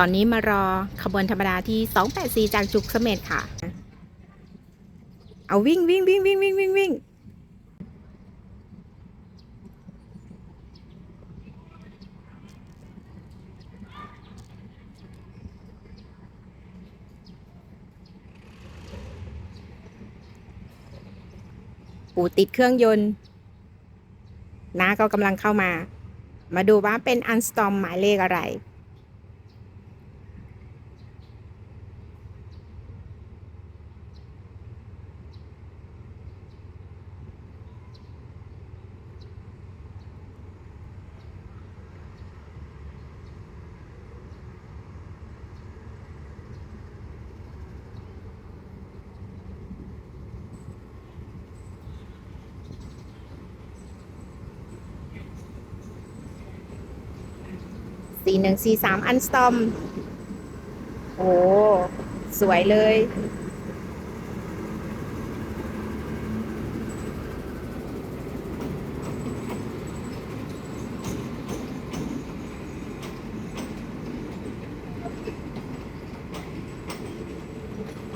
ตอนนี้มารอขบวนธรรมดาที่ 284 จากจุกเสม็ดค่ะ เอาวิ่งวิ่งวิ่งวิ่งวิ่งวิ่งวิ่งปูติดเครื่องยนต์น้าก็กำลังเข้ามา มาดูว่าเป็นอันสตอมหมายเลขอะไร สี่หนึ่งสี่สามอันสตอม โอ้ สวยเลย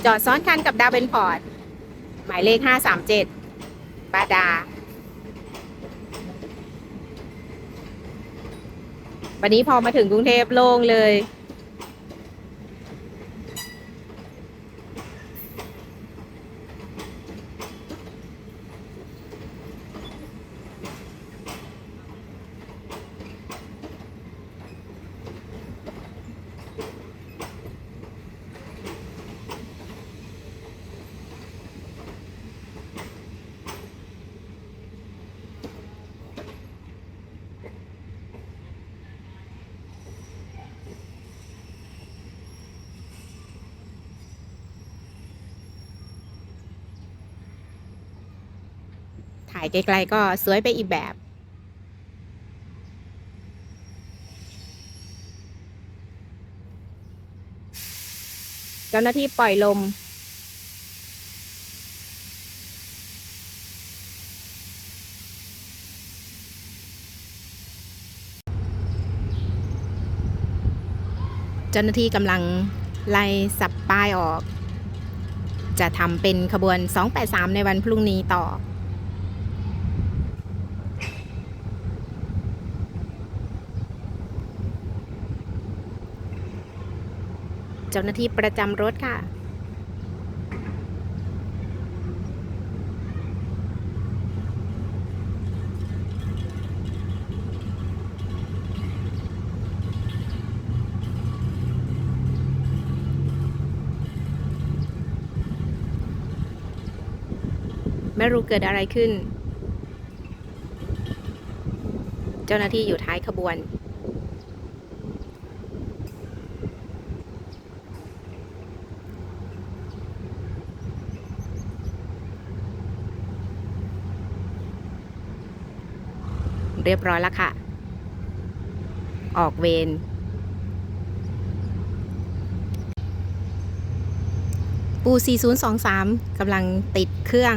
จอดซ้อนคันกับดาวเบนพอร์ต หมายเลขห้าสามเจ็ดบาดา วันนี้พอมาถึงกรุงเทพโล่งเลย ถ่ายไกลๆก็สวยไปอีกแบบ เจ้าหน้าที่ปล่อยลม เจ้าหน้าที่กำลังไล่สับป้ายออกจะทำเป็นขบวน 283 ในวันพรุ่งนี้ต่อ เจ้าหน้าที่ประจำรถค่ะไม่รู้เกิดอะไรขึ้น เจ้าหน้าที่อยู่ท้ายขบวน เรียบร้อยแล้วค่ะ ออกเวรปู 4023 กำลังติดเครื่อง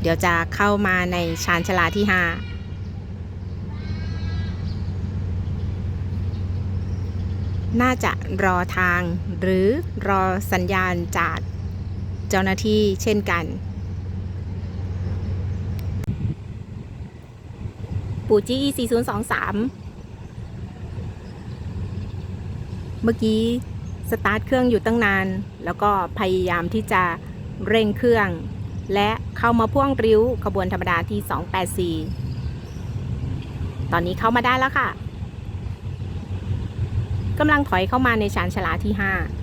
เดี๋ยวจะเข้ามาในชานชลาที่ 5น่าจะรอทางหรือรอสัญญาณจากเจ้าหน้าที่เช่นกัน ปูจี4023 เมื่อกี้สตาร์ทเครื่องอยู่ตั้งนาน แล้วก็พยายามที่จะเร่งเครื่อง และเข้ามาพ่วงริ้วขบวนธรรมดาที่ 284 ตอนนี้เข้ามาได้แล้วค่ะกำลังถอยเข้ามาในชานชลาที่ 5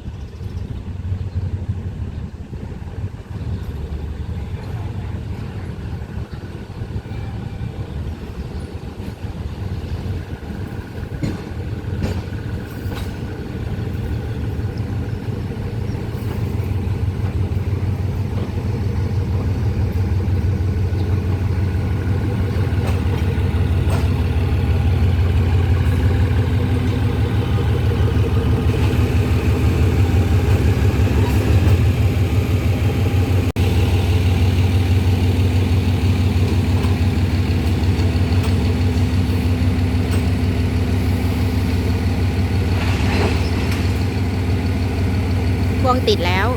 ติดแล้ว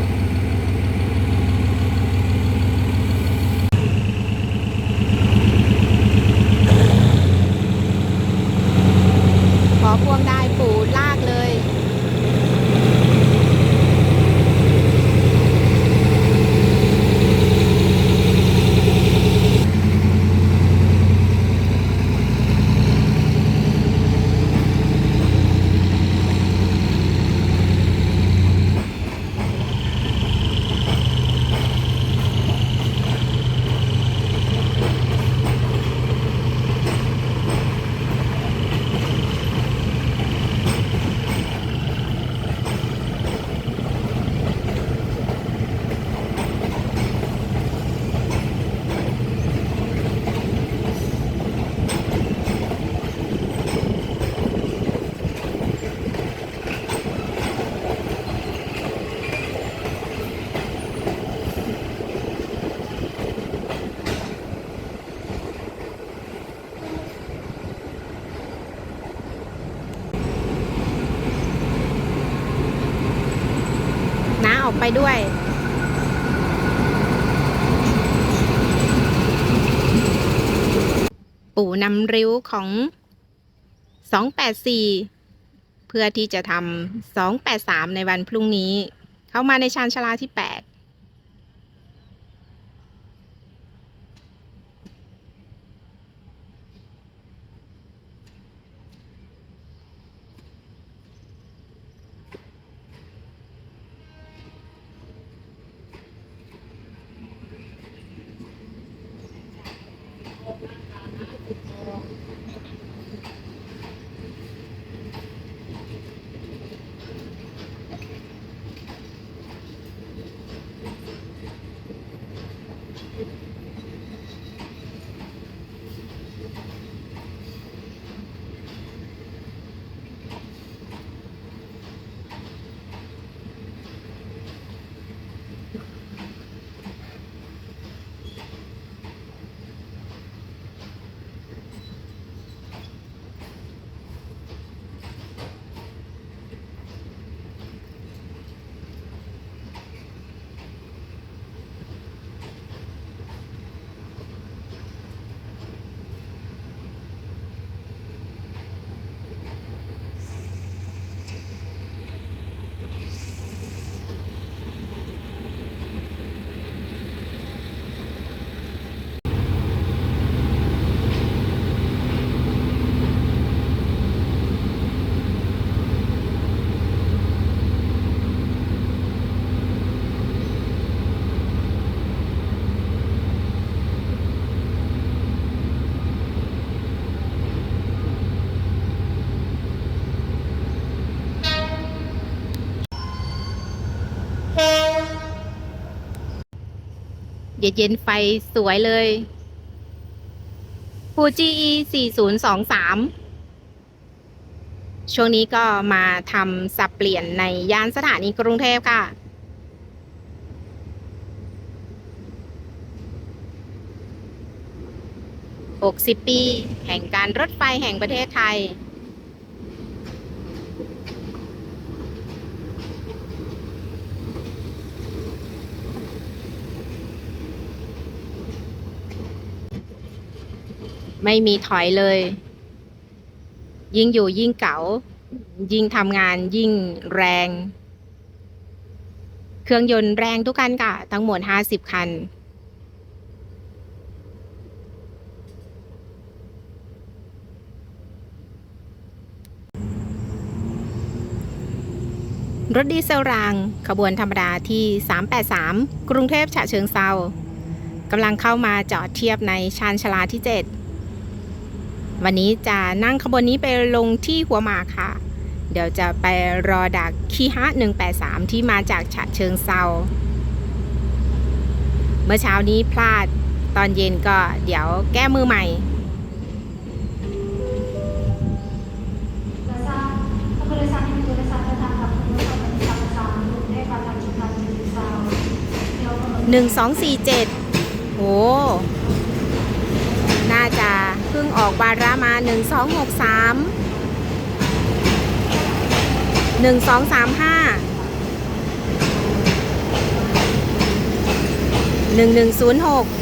พอพ่วงได้ปูลากเลย น้าออก ไปด้วย ปู่นำริ้วของ 284 เพื่อที่จะทำ283 ในวันพรุ่งนี้ เข้ามาในชานชาลาที่ 8 เย็นๆไฟสวยเลยฟูจิ E 4023 ช่วงนี้ก็มาทำสับเปลี่ยนในย่านสถานีกรุงเทพค่ะ 60 ปี แห่งการรถไฟแห่งประเทศไทย ไม่มีถอยเลย ยิ่งอยู่ยิ่งเก๋า ยิ่งทำงานยิ่งแรง เครื่องยนต์แรงทุกคันค่ะ ทั้งหมด 50 คัน รถดีเซลราง ขบวนธรรมดาที่ 383 กรุงเทพฉะเชิงเซากำลังเข้ามาจอดเทียบในชานชาลาที่ 7 วันนี้จะนั่งขบวนนี้ไปลงที่หัวหมากค่ะ เดี๋ยวจะไปรอดักคีฮะ183 ที่มาจากฉะเชิงเซาเมื่อเช้านี้พลาดตอนเย็นก็เดี๋ยวแก้มือใหม่หนึ่งสองสี่เจ็ดโหน่าจะเพิ่ง อกบารามา 1263 1235 1106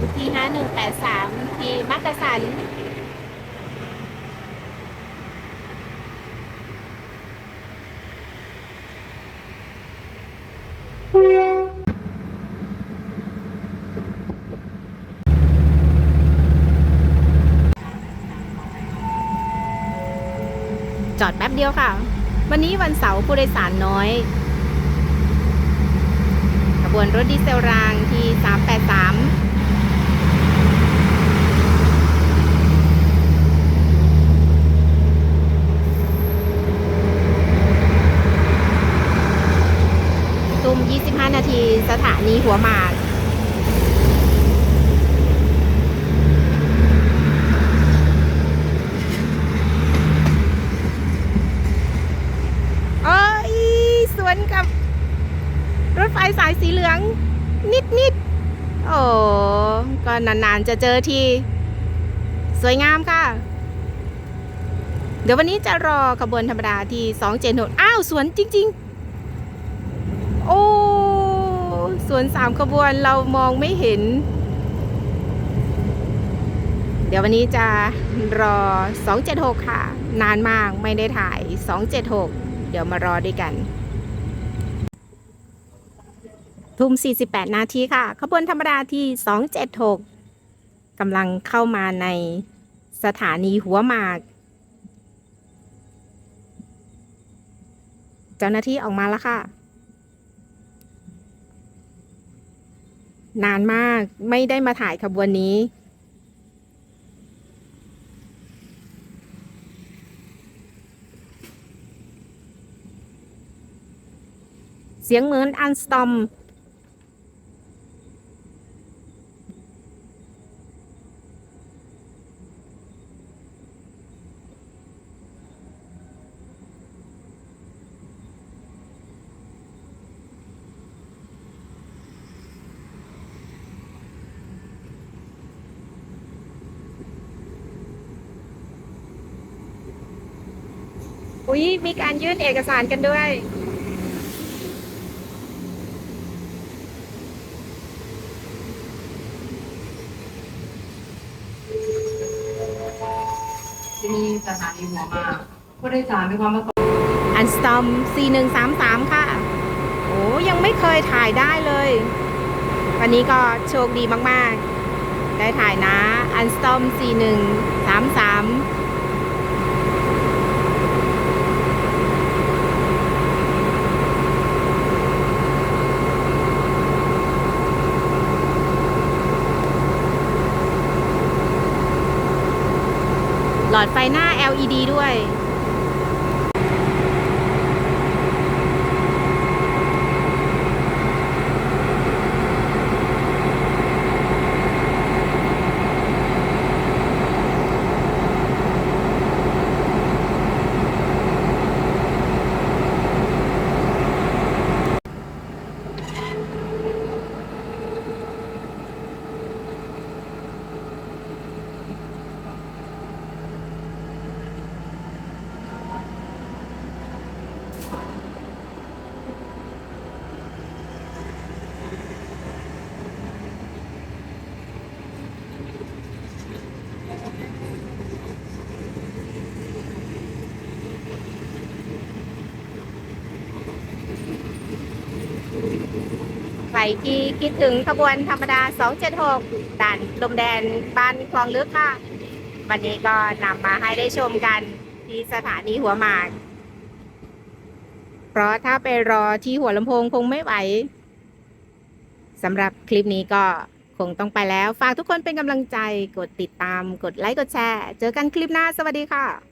มาสวนที่5183ที่มักกะสันจอดแป๊บเดียวค่ะ วันนี้วันเสาร์ผู้โดยสารน้อย ขบวนรถดีเซลรางที่ 383 25 นาทีสถานีหัวหมากเอ้ยสวนกับรถไฟสายสีเหลือง นิดนิดโอ้ก็นาน ๆ จะเจอที สวยงามค่ะ เดี๋ยววันนี้จะรอขบวนธรรมดาที่2 7 6อ้าว สวนจริง ๆ โอ้ ส่วนสามขบวนเรามองไม่เห็น เดี๋ยววันนี้จะรอ 276 ค่ะ นานมากไม่ได้ถ่าย 276 เดี๋ยวมารอด้วยกัน ทุ่ม 48 นาทีค่ะ ขบวนธรรมดาที่ 276กำลังเข้ามาในสถานีหัวหมากเจ้าหน้าที่ออกมาแล้วค่ะ นานมากไม่ได้มาถ่ายขบวนนี้ เสียงเหมือนอันสตอม อุ๊ย มีการยื่นเอกสารกันด้วย ที่นี่สถานีหัวหมากผู้โดยสารมีความประสงค์อันสตอม4133 ค่ะ โอ้ยังไม่เคยถ่ายได้เลย วันนี้ก็โชคดีมาก ๆ ได้ถ่ายนะ อันสตอม4133 ลอดไฟหน้า LED ด้วย ที่คิดถึงขบวนธรรมดา 276ด่านลมแดนบ้านคลองลึกค่ะ วันนี้ก็นำมาให้ได้ชมกันที่สถานีหัวหมาก เพราะถ้าไปรอที่หัวลำโพงคงไม่ไหวสำหรับคลิปนี้ก็คงต้องไปแล้ว ฝากทุกคนเป็นกำลังใจ กดติดตาม กดไลค์ กดแชร์ เจอกันคลิปหน้า สวัสดีค่ะ